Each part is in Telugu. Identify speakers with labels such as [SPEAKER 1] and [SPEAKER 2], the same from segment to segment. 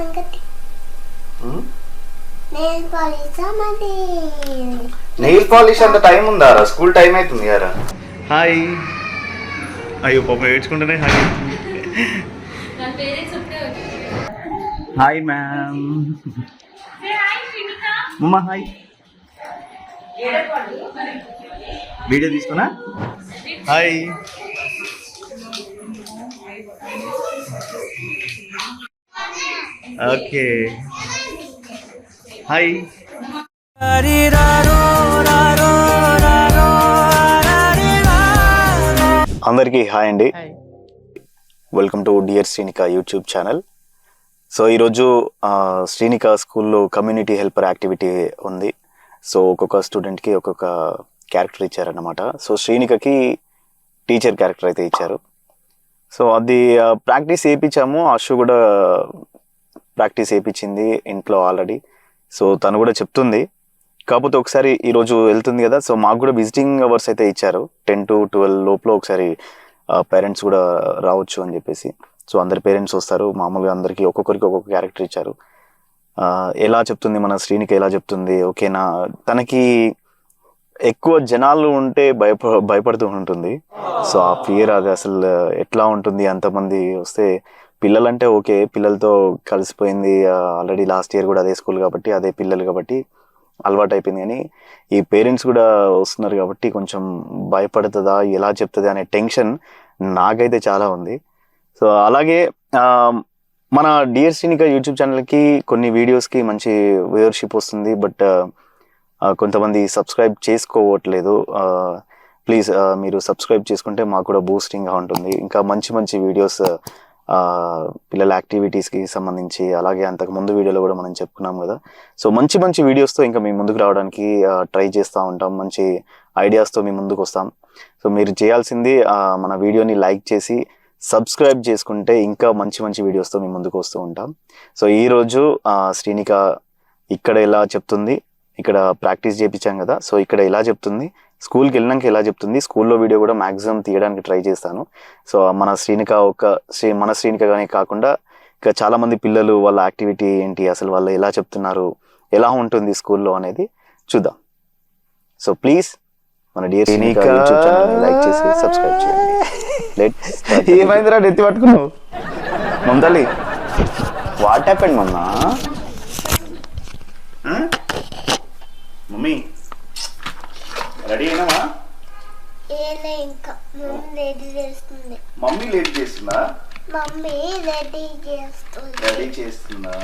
[SPEAKER 1] సంగతి. పోలీసా మరి?
[SPEAKER 2] నెయిల్ పాలిష్ అంత టైం ఉందా స్కూల్ టైం అవుతుంది యారా హాయ్ అయ్యో పాప ఏడ్చుకుంటేనే హాయ్ హాయ్ మ్యామ్ అమ్మ హాయ్ వీడియో తీసుకున్నా? Hi okay. హాయ్ అందరికీ హాయ్ అండి. Welcome to dear Shrinika YouTube channel so ఈరోజు శ్రీనిక స్కూల్లో కమ్యూనిటీ హెల్పర్ యాక్టివిటీ ఉంది. సో ఒక్కొక్క స్టూడెంట్కి ఒక్కొక్క క్యారెక్టర్ ఇచ్చారన్నమాట. సో శ్రీనికకి టీచర్ క్యారెక్టర్ అయితే ఇచ్చారు. సో అది ప్రాక్టీస్ చేయించాము. అశు కూడా ప్రాక్టీస్ చేయించింది ఇంట్లో ఆల్రెడీ. సో తను కూడా చెప్తుంది. కాకపోతే ఒకసారి ఈరోజు వెళ్తుంది కదా సో మాకు కూడా విజిటింగ్ అవర్స్ అయితే ఇచ్చారు. టెన్ టు ట్వెల్వ్ లోపల ఒకసారి పేరెంట్స్ కూడా రావచ్చు అని చెప్పేసి. సో అందరి పేరెంట్స్ వస్తారు. మామూలుగా అందరికీ ఒక్కొక్కరికి ఒక్కొక్క క్యారెక్టర్ ఇచ్చారు. ఎలా చెప్తుంది మన శ్రీనికి ఎలా చెప్తుంది? ఓకేనా తనకి ఎక్కువ జనాలు ఉంటే భయప భయపడుతూ ఉంటుంది. సో ఆ ఫియర్ అది అసలు ఎట్లా ఉంటుంది? అంతమంది వస్తే పిల్లలంటే ఓకే పిల్లలతో కలిసిపోయింది ఆల్రెడీ లాస్ట్ ఇయర్ కూడా అదే స్కూల్ కాబట్టి అదే పిల్లలు కాబట్టి అలవాటు అయిపోయింది కానీ ఈ పేరెంట్స్ కూడా వస్తున్నారు కాబట్టి కొంచెం భయపడుతుందా ఎలా చెప్తుంది అనే టెన్షన్ నాకైతే చాలా ఉంది. సో అలాగే మన డియర్ శ్రీనిక యూట్యూబ్ ఛానల్కి కొన్ని వీడియోస్కి మంచి వ్యూవర్షిప్ వస్తుంది. బట్ కొంతమంది సబ్స్క్రైబ్ చేసుకోవట్లేదు. ప్లీజ్ మీరు సబ్స్క్రైబ్ చేసుకుంటే మాకు కూడా బూస్టింగ్గా ఉంటుంది. ఇంకా మంచి మంచి వీడియోస్ పిల్లల యాక్టివిటీస్కి సంబంధించి అలాగే అంతకు ముందు వీడియోలో కూడా మనం చెప్పుకున్నాం కదా. సో మంచి మంచి వీడియోస్తో ఇంకా మీ ముందుకు రావడానికి ట్రై చేస్తూ ఉంటాం. మంచి ఐడియాస్తో మీ ముందుకు వస్తాం. సో మీరు చేయాల్సింది మన వీడియోని లైక్ చేసి సబ్స్క్రైబ్ చేసుకుంటే ఇంకా మంచి మంచి వీడియోస్తో మీ ముందుకు వస్తూ ఉంటాం. సో ఈరోజు శ్రీనిక ఇక్కడ ఎలా చెప్తుంది ఇక్కడ ప్రాక్టీస్ చేయించాం కదా. సో ఇక్కడ ఎలా చెప్తుంది స్కూల్కి వెళ్ళినాక ఎలా చెప్తుంది? స్కూల్లో వీడియో కూడా మ్యాక్సిమం తీయడానికి ట్రై చేస్తాను. సో మన శ్రీనిక ఒక శ్రీ మన శ్రీనికగానే కాకుండా ఇంకా చాలా మంది పిల్లలు వాళ్ళ యాక్టివిటీ ఏంటి? అసలు వాళ్ళు ఎలా చెప్తున్నారు? ఎలా ఉంటుంది స్కూల్లో అనేది చూద్దాం. సో ప్లీజ్ మన డియర్ శ్రీనిక లైక్ చేసి సబ్స్క్రైబ్ చేయండి. లెట్
[SPEAKER 3] ఏమైందిరా నెత్తి పట్టుకున్నావు?
[SPEAKER 2] వాట్ హ్యాపెండ్ మమ్మీ రెడీ అయినావా?
[SPEAKER 1] మమ్మీ
[SPEAKER 2] లేట్ చేస్తుందా?
[SPEAKER 1] మమ్మీ రెడీ చేస్తుంది.
[SPEAKER 2] రెడీ చేస్తుందా?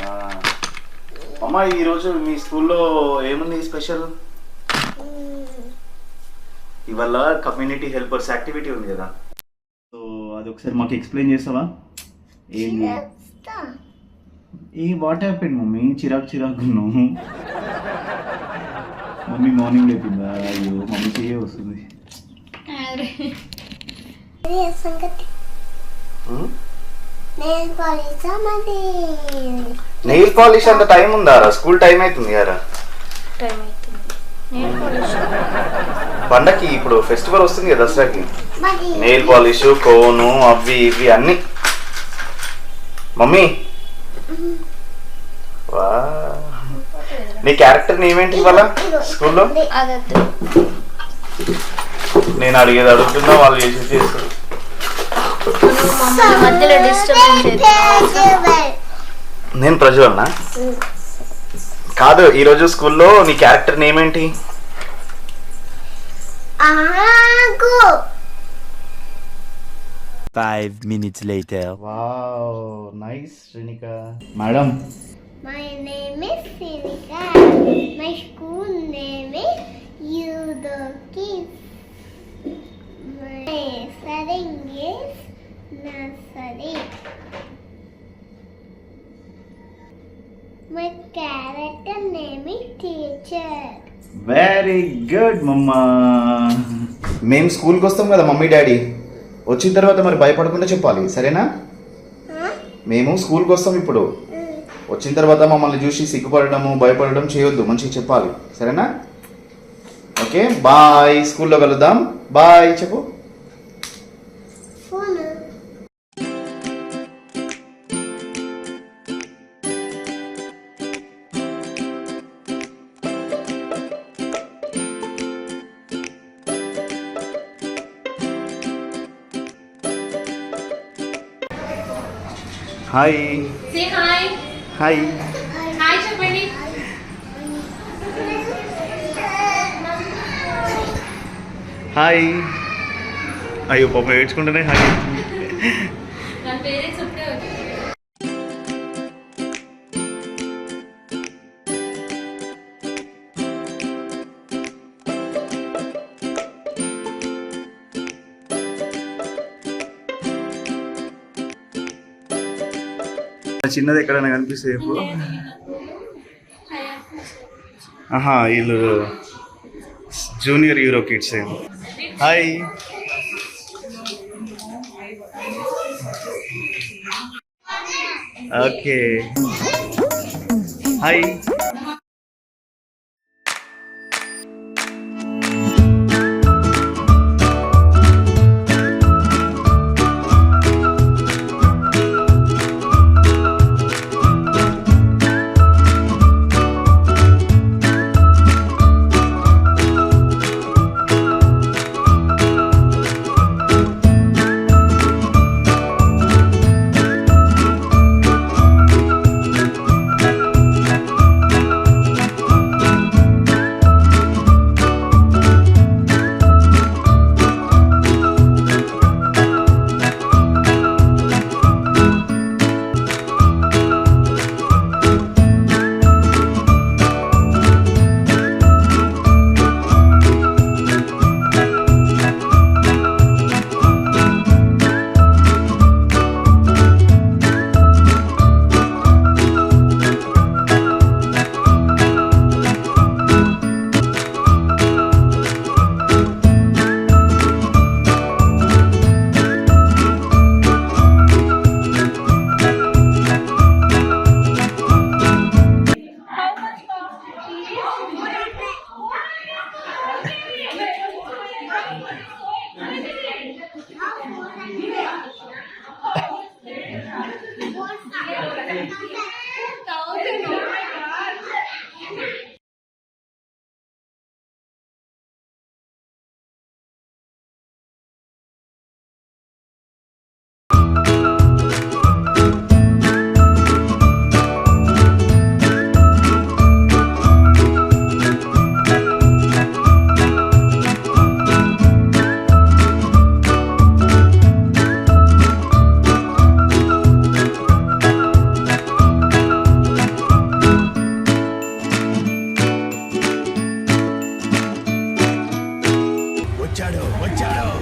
[SPEAKER 2] అమ్మ ఈరోజు మీ స్కూల్లో ఏముంది స్పెషల్. ఇవాళ కమ్యూనిటీ హెల్పర్స్ యాక్టివిటీ ఉంది కదా. సో అది ఒకసారి మాకు ఎక్స్ప్లెయిన్ చేస్తావా? ఏంది. ఈ వాట్ హ్యాపెండ్ మమ్మీ? చిరాకు చిరాకు మమ్మీ మార్నింగ్ లేపిందా? అయ్యో మమ్మీ చెయ్యే వస్తుంది. నెయిల్ పాలిష్ అంత టైం ఉందా స్కూల్ టైం అవుతుంది
[SPEAKER 4] పోలీస్
[SPEAKER 2] పండక్కి ఇప్పుడు ఫెస్టివల్ వస్తుంది కదా దసరాకి. నెయిల్ పాలిష్ కోను అవి ఇవి అన్ని. మమ్మీ. వా నీ క్యారెక్టర్ నేమేంటి ఇవాళ? స్కూల్లో? నేను అడిగేది అడుగుతున్నా వాళ్ళు చేసి చేస్తారు నేను ప్రజ్వల్నా కాదు ఈరోజు స్కూల్లో నీ క్యారెక్టర్ నేమేంటి
[SPEAKER 1] ఆగు.
[SPEAKER 3] Five minutes later.
[SPEAKER 2] Wow nice Srinika madam
[SPEAKER 1] My name is Sinika. My school name is Yudokis. My setting is nursery. My character name is teacher.
[SPEAKER 2] Very good mama మేము స్కూల్కి వస్తాం కదా మమ్మీ డాడీ వచ్చిన తర్వాత మరి భయపడకుండా చెప్పాలి సరేనా? మేము స్కూల్కి వస్తాం ఇప్పుడు వచ్చిన తర్వాత మమ్మల్ని చూసి సిగ్గుపడడము భయపడడం చేయొద్దు. మంచిగా చెప్పాలి. సరేనా? Okay bye. స్కూల్లో కలుద్దాం. బాయ్. చెప్పు.
[SPEAKER 3] హాయ్.
[SPEAKER 4] హాయ్.
[SPEAKER 3] హాయ్.
[SPEAKER 4] హాయ్ చెప్పండి.
[SPEAKER 3] హాయ్. అయ్యో పాప ఏడ్చుకుంటేనే హాయ్. చిన్నది ఎక్కడైనా కనిపిస్తుంది ఇప్పుడు ఆహా వీళ్ళు జూనియర్ యూరో కిడ్స్ ఏమో. Hi. Okay. Hi.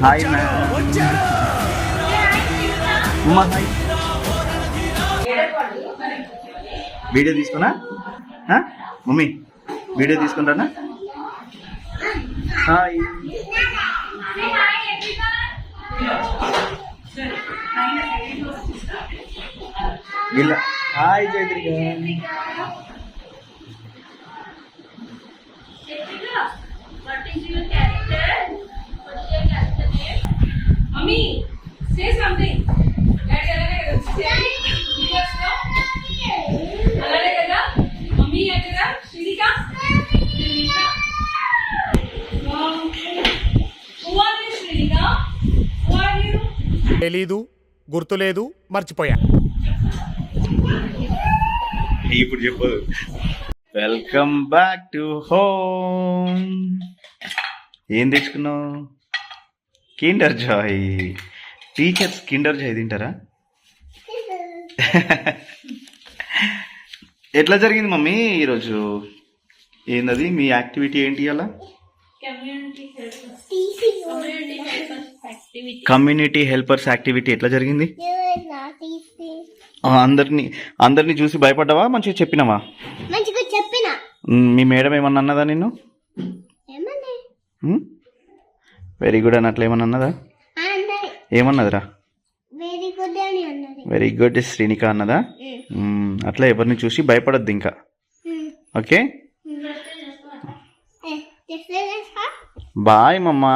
[SPEAKER 3] Hi video తీసుకున్నా? మమ్మీ వీడియో తీసుకుంటానా? హాయ్ వీళ్ళ hi Chaitrika
[SPEAKER 5] Mommy, say something. Daddy అలానే కదా? No. అలానే కదా? మమ్మీ ఎక్కడ Srinika? Srinika. Who are you, Srinika? Who are you?
[SPEAKER 6] తెలీదు గుర్తులేదు మర్చిపోయా.
[SPEAKER 3] ఇప్పుడు చెప్పు. వెల్కమ్ బ్యాక్ టు హోమ్ ఏం తెచ్చుకున్నావు? Kinder Joy. Teachers Kinder Joy తింటారా? ఎట్లా జరిగింది మమ్మీ ఈరోజు? ఏందది? మీ యాక్టివిటీ ఏంటి అలా
[SPEAKER 4] కమ్యూనిటీ
[SPEAKER 3] హెల్పర్స్ యాక్టివిటీ ఎట్లా జరిగింది? అందరినీ అందరినీ చూసి భయపడ్డావా? మంచిగా చెప్పినావా?
[SPEAKER 1] మంచిగా చెప్పిన.
[SPEAKER 3] మ్, మేడం ఏమన్నా అన్నదా నిన్ను?
[SPEAKER 1] ఏమన్నా?
[SPEAKER 3] వెరీ గుడ్ అని అట్లా ఏమన్నా అన్నదా ఏమన్నదిరా?
[SPEAKER 1] వెరీ గుడ్
[SPEAKER 3] శ్రీనిక అన్నదా? అట్లా ఎవరిని చూసి భయపడద్దు ఇంకా. ఓకే? బాయ్ మమ్మా.